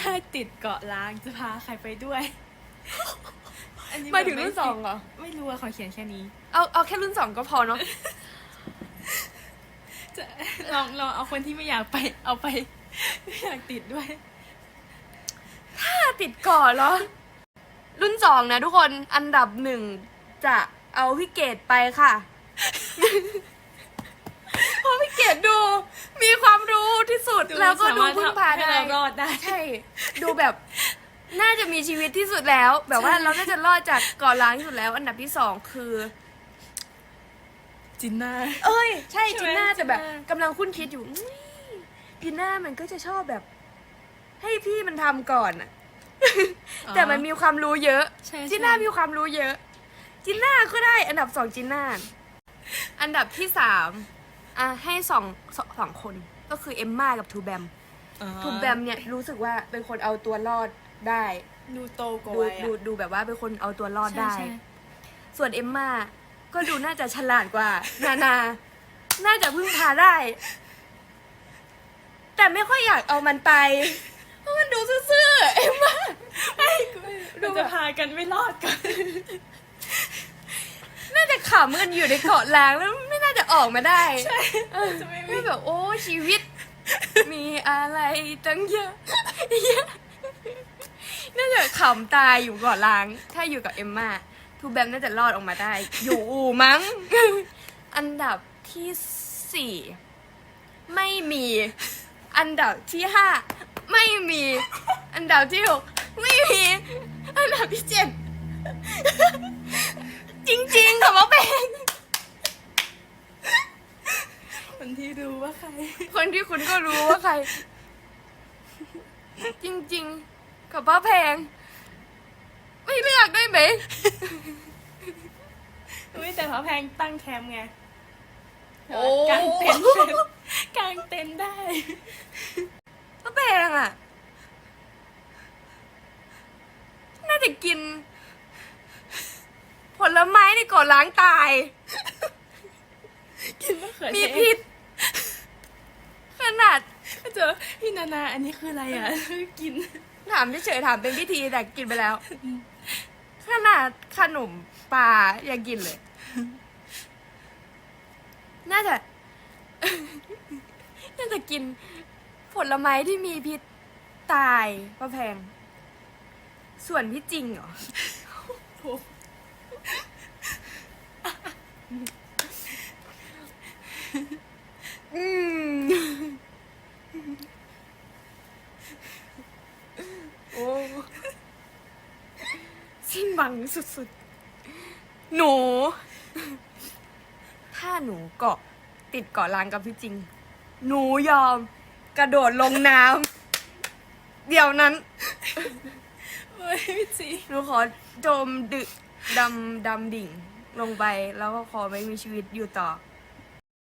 ถ้าติดเกาะล้างจะพาใครไปด้วย อันนี้หมายถึงแบบรุ่นสองเหรอ ไม่รู้อะเขาเขียนแค่นี้ เอาเอาแค่รุ่นสองก็พอเนาะจะลองลองเอาคนที่ไม่อยากไป เอาไป ไม่อยากติดด้วย ถ้าติดก่อนเหรอ รุ่นสองนะทุกคนอันดับหนึ่งจะเอาพี่เกดไปค่ะ เพราะพี่เกดดู มีความรู้ ที่สุดดูแล้วก็ดูสามารถพึ่งพาให้ได้เรารอดได้ใช่ดูแบบน่าจะมีชีวิตที่สุดแล้ว แบบว่าเราน่าจะรอดจากก่อนล้างที่สุดแล้ว อันดับที่สองคือ จินน่าเอ้ย ใช่ใช่จีไหมน่าจะแบบจีน่ากำลังคุ้นคิดอยู่อุ๊ยจีน่ามันก็จะชอบแบบ ให้พี่มันทำก่อนอะแต่มันมีความรู้เยอะใช่จีน่าใช่มีความรู้เยอะจีน่าก็ได้ อันดับสองจีน่าอันดับที่สามอะให้สองสองสองคน ก็คือเอมม่ากับทูแบมอ๋อทูแบมเนี่ยรู้สึกว่าเป็นคนเอาตัวรอดได้ดูโตกว่าดูวัยดูอะดูแบบว่าเป็นคนเอาตัวรอดได้ใช่ใช่ส่วนเอมม่าก็ดูน่าจะฉลาดกว่า นานา น่าจะพึ่งพาได้ แต่ไม่ค่อยอยากเอามันไป เพราะมันดูซื่อๆเอมม่าดูจะพากันไม่รอดกัน น่าจะขำกันอยู่ในเกาะล้างแล้วไม่น่า จะออกมาได้เออจะไม่มีไม่แบบโอ้ชีวิต มีอะไรตั้งเยอะเยอะน่าจะขำตายอยู่เกาะล้าง ถ้าอยู่กับเอมม่าทูแบมน่าจะรอดออกมาได้ อยู่อู่มั้ง อันดับที่สี่ไม่มี อันดับที่ห้าไม่มี อันดับที่หกไม่มี อันดับที่เจ็ด จริงๆค่ะว่าเป็น คนที่รู้ว่าใคร คนที่คุณก็รู้ว่าใคร จริงๆ กับป้าแพง ไม่เลือกได้ไหมอุ้ยแต่พระแพงตั้งแคมป์ไงโอ้ กางเต็นท์กางเต็นท์ได้ ป้าแพงอะ น่าจะกิน ผลไม้ในเก่อนล้างตาย กินมะเขือเทศมีพิษ ขนาดก็เจอพี่นานาอันนี้คืออะไรอะ กิน ถามเฉยๆถามเป็นพิธีแต่กินไปแล้ว ขนาดขนมปลายังกินเลย น่าจะ น่าจะกิน ผลไม้ที่มีพิษตายป้าแพง ส่วนพี่จริงเหรออืม โอ้สิ้นหวังสุดๆ หนู ถ้าหนูเกาะติดเกาะล้างกับพี่จริง หนูยอมกระโดดลงน้ำเดี๋ยวนั้น เฮ้ยพี่จีหนูขอจมดึกดำดำดิ่งลงไปแล้วก็ขอไม่มีชีวิตอยู่ต่อ